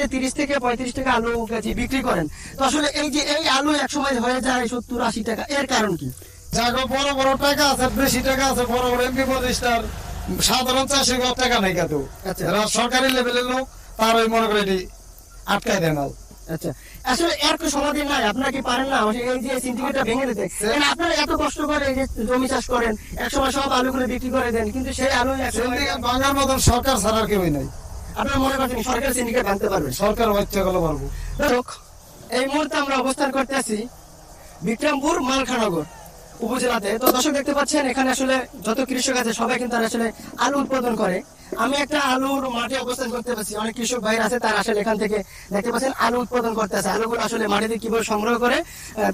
যে তিরিশ থেকে পঁয়ত্রিশ টাকা আলু কেজি বিক্রি করেন। তো আসলে এই যে এই আলু একসময় হয়ে যায় সত্তর আশি টাকা এর কারণ কি? যাগো বড় বড় টাকা আছে বেশি টাকা আছে বড় বড় এমপি প্রতিষ্ঠার সাধারণ চাষি টাকা নাই কত আচ্ছা। এরা সরকারি লেভেলের লোক তার ওই মনে করে এটি আটকায় দেয় না আচ্ছা। আসলে এর কোনো সমাধান নাই আপনারা কি পারেন না? এই যে সিন্ডিকেটটা ভেঙে দিতে। কারণ আপনারা এত কষ্ট করে এই যে জমি চাষ করেন একসময় সব আলুগুলো বিক্রি করে দেন কিন্তু সেই আলু সিন্ডিকেট ভাঙার মতন সরকার ছাড়ার কেউই নাই। আপনারা মনে করছেন সরকার সিন্ডিকেট ভাঙতে পারবে? সরকার বাচ্চা গুলো পারব এই মুহূর্তে আমরা অবস্থান করতে আছি বিক্রমপুর মালখানগর উপজেলাতে। তো দর্শক দেখতে পাচ্ছেন, এখানে আসলে যত কৃষক আছে, সবাই কিন্তু আসলে আলু উৎপাদন করে। আমি একটা আলুর মাঠে অবস্থান করতে পারছি। অনেক কৃষক ভাই আছে, তারা আসলে এখান থেকে দেখতে পাচ্ছেন, আলু উৎপাদন করতে আছে। আলুগুলো আসলে মাটিতে কীভাবে সংগ্রহ করে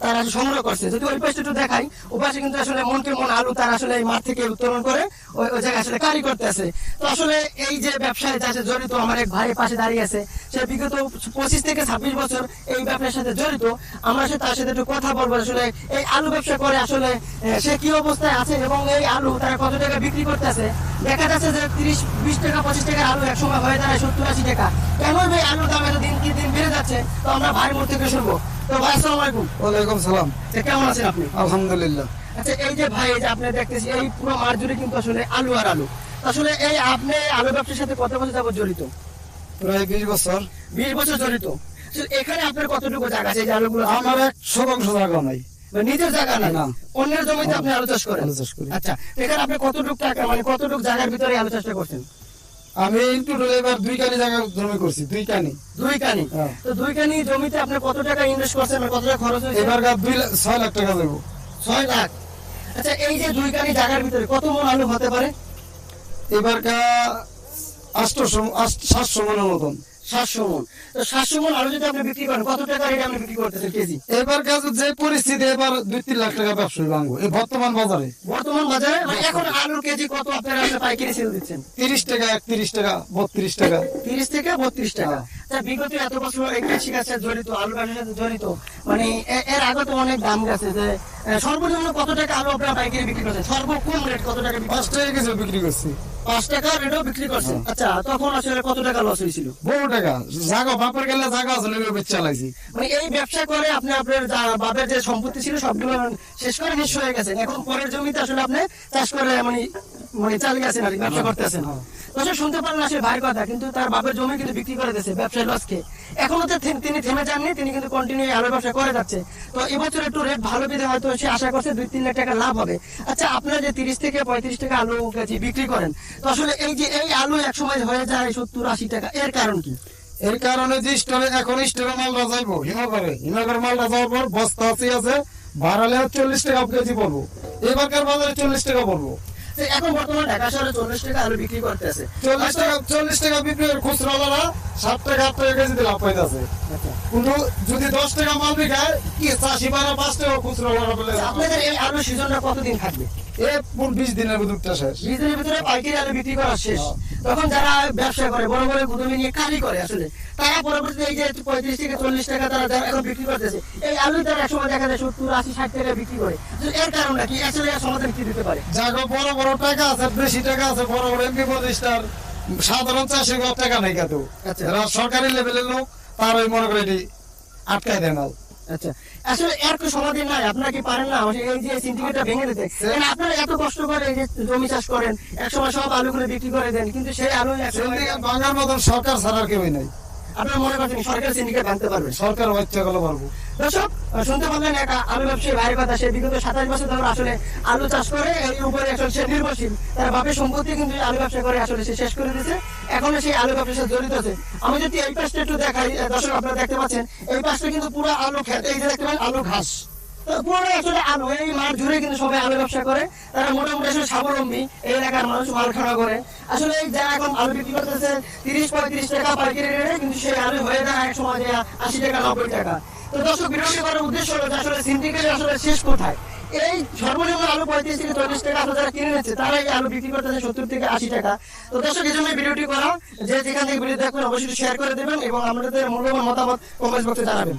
তারা সংগ্রহ করছে। যদি ওই পাশে একটু দেখাই ওই পাশে কিন্তু আসলে মনকে মন আলু তারা আসলে এই মাঠ থেকে উত্তোলন করে, ওই জায়গায় আসলে কারি করতে আছে। তো আসলে এই যে ব্যবসায় চাষে জড়িত, আমার এক ভাই পাশে দাঁড়িয়ে আছে, সে বিগত পঁচিশ থেকে ছাব্বিশ বছর এই ব্যবসার সাথে জড়িত। আমরা সে তার সাথে একটু কথা বলব, আসলে এই আলু ব্যবসা করে আসলে সে কি অবস্থায় আছে এবং এই আলু তারা কত টাকা বিক্রি করতেছে দেখা যাচ্ছে যে তিরিশ বিশ টাকা পঁচিশ টাকার আলু একসময় হয়ে দাঁড়ায় সত্তর আশি টাকা। কেন ভাই আলুর দাম এত দিন কি দিন বেড়ে যাচ্ছে? তো আমরা ভাইয়ের মুখ থেকে শুনব। তো ভাই আসসালামু আলাইকুম। ওয়ালাইকুম সালাম। কেমন আছেন আপনি? আলহামদুলিল্লাহ। আচ্ছা এই যে ভাই এই যে আপনি দেখতেছি এই পুরো মাঠ জুড়ে কিন্তু আসলে আলু আর আলু। আসলে এই আপনি আলু ব্যবসার সাথে কত বছর যাবত জড়িত? প্রায় বিশ বছর। বিশ বছর জড়িত। এখানে আপনার কতটুকু জায়গা আছে? এই আলুগুলো আমার এক শতাংশ জায়গা নাই। নিজের জায়গা নাই। না। অন্যের জমিতে আপনি আলু চাষ করেন। চাষ করি। আচ্ছা এখানে আপনি কতটুকু টাকা মানে কতটুকু জায়গার ভিতরে আলু চাষটা করছেন? আমি টোটাল এবার দুই কানি জায়গা জমি করছি দুই কানি। দুই কানি? হ্যাঁ। তো দুই কানি জমিতে আপনি কত টাকা ইনভেস্ট করছেন কত টাকা খরচ হয়েছে? এবার দুই ছয় লাখ টাকা দেবো। ছয় লাখ? আচ্ছা এই যে দুই কানি জায়গার ভিতরে কত মন আলু হতে পারে? এবার কা আটশো সাতশো মনের মতন। সাতশো মন তো সাতশো মন আলু যদি আপনি বিক্রি করেন কত টাকা রেটে আপনি বিক্রি করতেছেন কেজি? এবার কাজ যে পরিস্থিতি এবার দুই তিন লাখ টাকা ব্যবসা ভাঙবো এই বর্তমান বাজারে। বর্তমান বাজারে? মানে এখন আলুর কেজি কত আপনারা পাইকারি সেল দিচ্ছেন? তিরিশ টাকা একত্রিশ টাকা বত্রিশ টাকা। তিরিশ থেকে বত্রিশ টাকা। হ্যাঁ। বিগত এত বছর এই কৃষি কাজের জড়িত আলু ব্যবসার সাথে জড়িত। মানে এর আগে তো অনেক দাম গেছে যে সর্বনিম্ন কত টাকা আলু আপনারা পাইকারি বিক্রি করছেন? সর্বকম রেট কত টাকা পাঁচ টাকা কিছু বিক্রি করছি। পাঁচ টাকা রেটও বিক্রি করছেন। হ্যাঁ। আচ্ছা তখন আসলে কত টাকা লস হয়েছিল? বহু টাকা। জাগা বাপের গেলে জাগা আছে চালাইছি মানে এই ব্যবসা করে আপনি আপনার বাপের যে সম্পত্তি ছিল সবগুলো শেষ করে নিঃস্ব হয়ে গেছেন এখন পরের জমিতে আসলে আপনি চাষ করে মানে মানে চালিয়ে আছেন আর কি, ব্যবসা করতেছেন। দর্শক শুনতে আসলে ভাইয়ের কথা, কিন্তু তার বাপের জমি কিন্তু বিক্রি করে দিয়েছে, ব্যবসায় লসকে এখনও তো তিনি থেমে যাননি, তিনি কিন্তু কন্টিনিউ ব্যবসা করে যাচ্ছে। তো এবছর একটু রেট ভালো পেতে হয়তো সে আশা করছে দুই তিন লাখ টাকা লাভ হবে। আচ্ছা যে তিরিশ থেকে পঁয়ত্রিশ টাকা আলু কেজি বিক্রি করেন, তো আসলে এই যে এই আলু একসময় হয়ে যায় সত্তর আশি টাকা, এর কারণ কি? এর কারণে যে স্টোরে এখন স্টোরে মালটা যাইবো, হিমাগরে। হিমাগর মালটা যাওয়ার পর বস্তা আছে ভাড়ালে চল্লিশ টাকা কেজি পড়ব। এবারকার বাজারে চল্লিশ টাকা পড়ব। এখন বর্তমানে ঢাকা শহরে চল্লিশ টাকা আলু বিক্রি করতেছে। চল্লিশ টাকা চল্লিশ টাকা বিক্রি করে খুচরা ওয়ালারা সাত টাকা আট টাকা কেজিতে লাভ পাইতেছে। আচ্ছা। কিন্তু যদি দশ টাকা মাল বিকায় কি চাষি বারা পাঁচ টাকা পেলে আপনাদের এই আলু সিজনটা কতদিন থাকবে? বিশ দিনের দুধটা শেষ। সিজনের ভিতরে পাইকারি আলু বিক্রি করা শেষ। তখন যারা ব্যবসা করে বড় বড় গুদমে নিয়ে কারি করে আসলে তারা পরবর্তীতে এই যে পঁয়ত্রিশ থেকে চল্লিশ টাকা তারা যারা এখন বিক্রি করতেছে এই আলু তারা একসময় দেখা যায় সত্তর আশি ষাট টাকা বিক্রি করে। তো এর কারণটা কি? আসলে সমাধান কি দিতে পারে? যাগো বড় বড় টাকা আছে বেশি টাকা আছে বড় বড় এমপি প্রতিষ্ঠার সাধারণ চাষি টাকা নাই কত আচ্ছা। সরকারি লেভেলের লোক তার ওই মনে করে এটি আটকায় দেয় না আচ্ছা আসলে নাই পারেন যে ভেঙে আপনারা এত কষ্ট করে যে জমি চাষ করেন? সব বিক্রি করে দেন, কিন্তু সেই আলু বাংলার মতন সরকার ছাড়ার কেউ নাই। আপনারা মনে করছেন সরকার সিন্ডিকেট ভাঙতে পারবে? সরকার বাচ্চা গুলো পারব দর্শক, শুনতে পারলেন এক আলু ব্যবসায়ী ভাইয়ের কথা। সে বিগত সাতাশ বছর ধরে আসলে আলু চাষ করে, এর উপরে আসলে সে নির্ভরশীল। তার বাপের সম্পত্তি কিন্তু আলু ব্যবসা করে আসলে সে শেষ করে দিয়েছে। এখনও সেই আলু ব্যবসার সাথে জড়িত আছে। আমি যদি এই পাশটা একটু দেখাই, দর্শক আপনারা দেখতে পাচ্ছেন, এই পাশটা কিন্তু পুরো আলু খেতে এই দেখতে পাচ্ছেন, আলু ঘাস। আলু আলু আলু আলু শেষ কোথায়? এই সর্বনিম্ন আলু পঁয়ত্রিশ থেকে চল্লিশ টাকা আসলে যারা কিনে নিচ্ছে তারা এই আলু বিক্রি করতেছে সত্তর থেকে আশি টাকা। তো দর্শক, এই ভিডিওটি করা। যে যেখান থেকে ভিডিও দেখবেন, অবশ্যই শেয়ার করে দেবেন এবং আমাদের মূল্যবান মতামত কমেন্ট বক্সে জানাবেন।